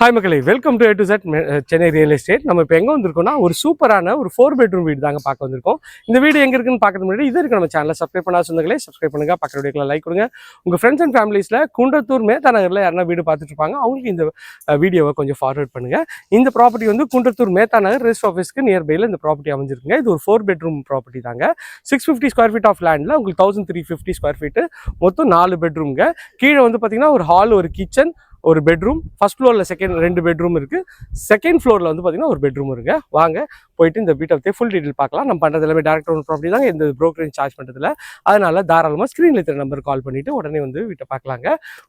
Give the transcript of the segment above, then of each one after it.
Hi மக்களை. Welcome to A to Z Chennai real estate நம்ம இப்போ எங்கே வந்திருக்கோம்னா ஒரு சூப்பரான ஒரு ஃபோர் பெட்ரூம் வீடு தாங்க பார்க்க வந்திருக்கோம். இந்த வீடு எங்கே இருக்குன்னு பார்க்கறது முன்னாடி இது இருக்கு நம்ம சேனலை சப்ஸ்கிரைப் பண்ணா சொந்தங்களே சப்ஸ்கிரைப் பண்ணுங்கள் பக்கத்து வீடியோக்களை லைக் கொடுங்க. உங்கள் ஃப்ரெண்ட்ஸ் அண்ட் ஃபேமிலிஸில் குன்றத்தூர் மேத்தா நகரில் யாருன்னா வீடு பார்த்துட்டு இருப்பாங்க. அவங்களுக்கு இந்த வீடியோவை கொஞ்சம் ஃபார்வர்ட் பண்ணுங்க. இந்த ப்ராப்பர்ட்டி வந்து குன்றத்தூர் மேத்தா நகர் ரெஸ்ட் ஆஃபீஸ்க்கு நியர்பையில் இந்த ப்ராப்பர்ட்டி அமைஞ்சிருக்குங்க. இது ஒரு ஃபோர் பெட்ரூம் ப்ராப்பர்ட்டி தாங்க. Six fifty square feet of லேண்டில் உங்களுக்கு thousand three fifty square feet மொத்தம் நாலு பெட்ரூம்ங்க கீழே வந்து பார்த்தீங்கன்னா ஒரு ஹால் ஒரு கிச்சன் ஒரு பெட்ரூம் ஃபர்ஸ்ட் ஃப்ளோரில் செகண்ட் ரெண்டு பெட்ரூம் இருக்குது செகண்ட் ஃப்ளோரில் வந்து பார்த்தீங்கன்னா ஒரு பெட்ரூம் இருக்கு வாங்க போயிட்டு இந்த வீட்டை பற்றி ஃபுல் டீட்டெயில் பார்க்கலாம். நம்ம பண்ணுறது எல்லாமே டேரக்டர் ஒன் ப்ராப்பர்ட்டி தாங்க. இந்த ப்ரோக்கரேஜ் சார்ஜ் பண்ணுறதுல அதனால தாராளமாக ஸ்க்ரீனில் இருக்கிற நம்பர் கால் பண்ணிவிட்டு உடனே வந்து வீட்டை பார்க்கலாங்க.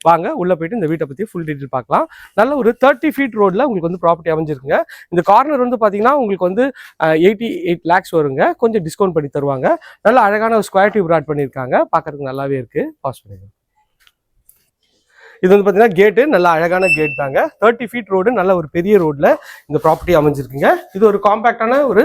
வாங்க உள்ளே போயிட்டு இந்த வீட்டை பற்றி ஃபுல் டீட்டெயில் பார்க்கலாம். நல்ல ஒரு தேர்ட்டி ஃபீட் ரோடில் உங்களுக்கு வந்து ப்ராப்பர்ட்டி அமைஞ்சிருக்குங்க. இந்த கார்னர் வந்து பார்த்தீங்கன்னா உங்களுக்கு வந்து எயிட்டி எயிட் லேக்ஸ் வருங்க. கொஞ்சம் டிஸ்கவுண்ட் பண்ணி தருவாங்க. நல்ல அழகான ஒரு ஸ்கொயர் டியூப் ராட் பண்ணியிருக்காங்க. பார்க்கறதுக்கு நல்லாவே இருக்குது பாஸ் பண்ணிடுங்க. இது வந்து பார்த்தீங்கன்னா கேட்டு நல்ல அழகான கேட் தாங்க. தேர்ட்டி ஃபீட் ரோடு நல்ல ஒரு பெரிய ரோடில் இந்த ப்ராப்பர்ட்டி அமைஞ்சிருக்குங்க. இது ஒரு காம்பேக்டான ஒரு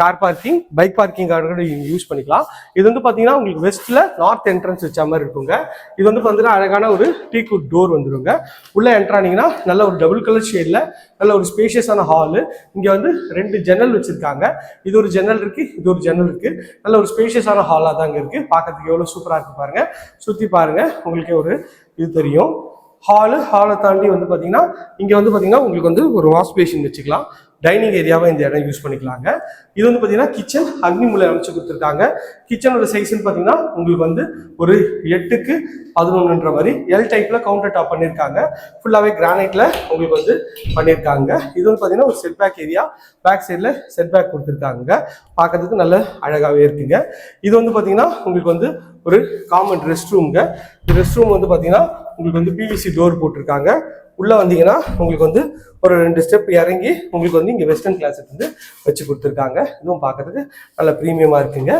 கார் பார்க்கிங் பைக் பார்க்கிங்காக கூட யூஸ் பண்ணிக்கலாம். இது வந்து பார்த்தீங்கன்னா உங்களுக்கு வெஸ்ட்டில் நார்த் என்ட்ரன்ஸ் வச்ச மாதிரி இருக்குங்க. இது வந்து பார்த்தீங்கன்னா அழகான ஒரு டீ குட் டோர் வந்துருங்க. உள்ளே என்ட்ரானீங்கன்னா நல்ல ஒரு டபுள் கலர் ஷேடில் நல்ல ஒரு ஸ்பேஷியஸான ஹாலு இங்கே வந்து ரெண்டு ஜன்னல் வச்சுருக்காங்க. இது ஒரு ஜன்னல் இருக்குது இது ஒரு ஜன்னல் இருக்கு. நல்ல ஒரு ஸ்பேஷியஸான தான் தாங்க இருக்குது பார்க்கறதுக்கு எவ்வளோ சூப்பராக இருக்குது பாருங்கள் சுற்றி பாருங்கள் உங்களுக்கே ஒரு இது தெரியும். ஹாலு ஹாலை தாண்டி வந்து பார்த்தீங்கன்னா இங்கே வந்து பார்த்தீங்கன்னா உங்களுக்கு வந்து ஒரு வாஷ் பேஷின் வச்சுக்கலாம். டைனிங் ஏரியாவை இந்த இடம் யூஸ் பண்ணிக்கலாங்க. இது வந்து பார்த்தீங்கன்னா கிச்சன் அக்னி மூலை அமைச்சு கொடுத்துருக்காங்க. கிச்சனோட சைஸ்ன்னு பார்த்தீங்கன்னா உங்களுக்கு வந்து ஒரு எட்டுக்கு பதினொன்றுன்ற மாதிரி எல் டைப்பில் கவுண்டர் டாப் பண்ணியிருக்காங்க ஃபுல்லாகவே கிரானைட்டில் உங்களுக்கு வந்து பண்ணியிருக்காங்க இது வந்து பார்த்தீங்கன்னா ஒரு செட் பேக் ஏரியா பேக் சைடில் செட் பேக் கொடுத்துருக்காங்க. பார்க்கறதுக்கு நல்ல அழகாகவே இருக்குங்க. இது வந்து பார்த்தீங்கன்னா உங்களுக்கு வந்து ஒரு காமன் ரெஸ்ட் ரூம்ங்க இந்த ரெஸ்ட் ரூம் வந்து பார்த்தீங்கன்னா உங்களுக்கு வந்து பிவிசி டோர் போட்டிருக்காங்க. உள்ளே வந்தீங்கன்னா உங்களுக்கு வந்து ஒரு ரெண்டு ஸ்டெப் இறங்கி உங்களுக்கு வந்து இங்கே வெஸ்டர்ன் கிளாஸுக்கு வந்து வச்சு கொடுத்துருக்காங்க. இதுவும் பார்க்கறதுக்கு நல்ல ப்ரீமியமாக இருக்குங்க.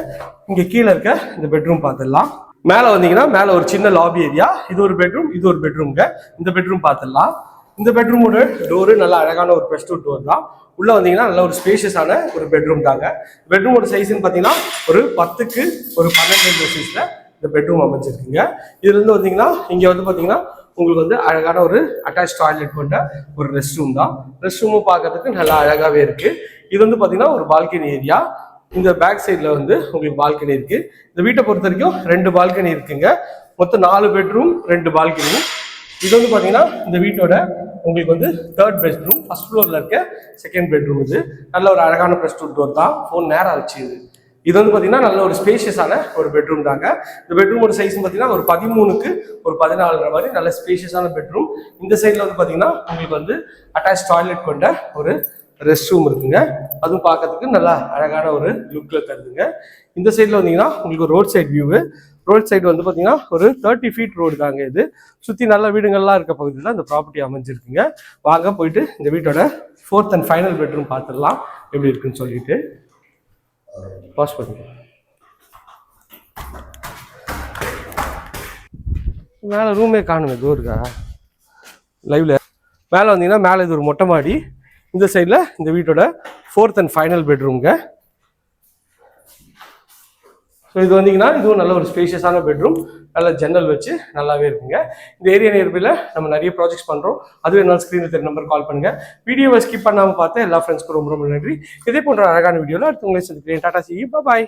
இங்கே கீழே இருக்க இந்த பெட்ரூம் பார்த்துடலாம் மேலே வந்தீங்கன்னா மேலே ஒரு சின்ன லாபி ஏரியா இது ஒரு பெட்ரூம் இது ஒரு பெட்ரூம்ங்க இந்த பெட்ரூம் பார்த்துடலாம் இந்த பெட்ரூமோட டோரு நல்ல அழகான ஒரு பெஸ்ட் டோர் தான். உள்ளே வந்தீங்கன்னா நல்ல ஒரு ஸ்பேஷியஸான ஒரு பெட்ரூம் தாங்க. பெட்ரூமோட சைஸ்ன்னு பார்த்தீங்கன்னா ஒரு பத்துக்கு ஒரு பன்னெண்டு சைஸில் இந்த பெட்ரூம் அமைஞ்சிருக்குங்க. இதுல இருந்து வந்தீங்கன்னா இங்கே வந்து பார்த்தீங்கன்னா உங்களுக்கு வந்து அழகான ஒரு அட்டாச் டாய்லெட் கொண்ட ஒரு ரெஸ்ட் ரூம் தான். ரெஸ்ட் ரூமும் பார்க்கறதுக்கு நல்லா அழகாகவே இருக்கு. இது வந்து பார்த்தீங்கன்னா ஒரு பால்கனி ஏரியா இந்த பேக் சைடில் வந்து உங்களுக்கு பால்கனி இருக்கு. இந்த வீட்டை பொறுத்த வரைக்கும் ரெண்டு பால்கனி இருக்குங்க. மொத்தம் நாலு பெட்ரூம் ரெண்டு பால்கனி இது வந்து பார்த்தீங்கன்னா இந்த வீட்டோட உங்களுக்கு வந்து தேர்ட் பெட்ரூம் ஃபர்ஸ்ட் ஃப்ளோரில் இருக்க செகண்ட் பெட்ரூம் இது. நல்ல ஒரு அழகான ப்ரெஸ் டோர் தான். ஃபோன் நேரம் வச்சு இது. இது வந்து பார்த்தீங்கன்னா நல்ல ஒரு ஸ்பேஷியஸான ஒரு பெட்ரூம் தாங்க. இந்த பெட்ரூமோட சைஸ் பார்த்தீங்கன்னா ஒரு பதிமூணுக்கு ஒரு பதினாலுன்ற மாதிரி நல்ல ஸ்பேஷியஸான பெட்ரூம் இந்த சைடில் வந்து பார்த்தீங்கன்னா உங்களுக்கு வந்து அட்டாச் டாய்லெட் கொண்ட ஒரு ரெஸ்ட் ரூம் இருக்குங்க. அதுவும் பார்க்கறதுக்கு நல்லா அழகான ஒரு லுக்கில் தருதுங்க. இந்த சைடில் வந்தீங்கன்னா உங்களுக்கு road side view road side வந்து பார்த்தீங்கன்னா ஒரு தேர்ட்டி ஃபீட் ரோடு தாங்க இது. சுற்றி நல்ல வீடுங்கள்லாம் இருக்க பகுதியில் இந்த ப்ராப்பர்ட்டி அமைஞ்சிருக்குங்க. வாங்க போயிட்டு இந்த வீட்டோட ஃபோர்த் அண்ட் ஃபைனல் பெட்ரூம் பார்த்துடலாம் எப்படி இருக்குன்னு சொல்லிட்டு. பாஸ் பண்ணுங்க. மேலே ரூமே காணுங்க இதோ இருக்கா லைவ்ல மேலே வந்தீங்கன்னா மேலே இது ஒரு மொட்டை மாடி. இந்த சைடில் இந்த வீட்டோட ஃபோர்த் அண்ட் ஃபைனல் பெட்ரூம்ங்க ஸோ இது வந்தீங்கன்னா இதுவும் நல்ல ஒரு ஸ்பேஷியஸான பெட்ரூம் நல்ல ஜன்னல் வச்சு நல்லாவே இருக்குங்க. இந்த ஏரியா நேர்பில் நம்ம நிறைய ப்ராஜெக்ட்ஸ் பண்ணுறோம் அதுவும் என்னால் ஸ்க்ரீனில் தெரிய நம்பர் கால் பண்ணுங்க. வீடியோவை ஸ்கிப் பண்ணாமல் பார்த்து எல்லா ஃப்ரெண்ட்ஸ்க்கும் ரொம்ப ரொம்ப நன்றி. இதே போன்ற அழகான வீடியோவில் அடுத்து உங்களை சந்திக்கிறேன். டாடா சி பாய்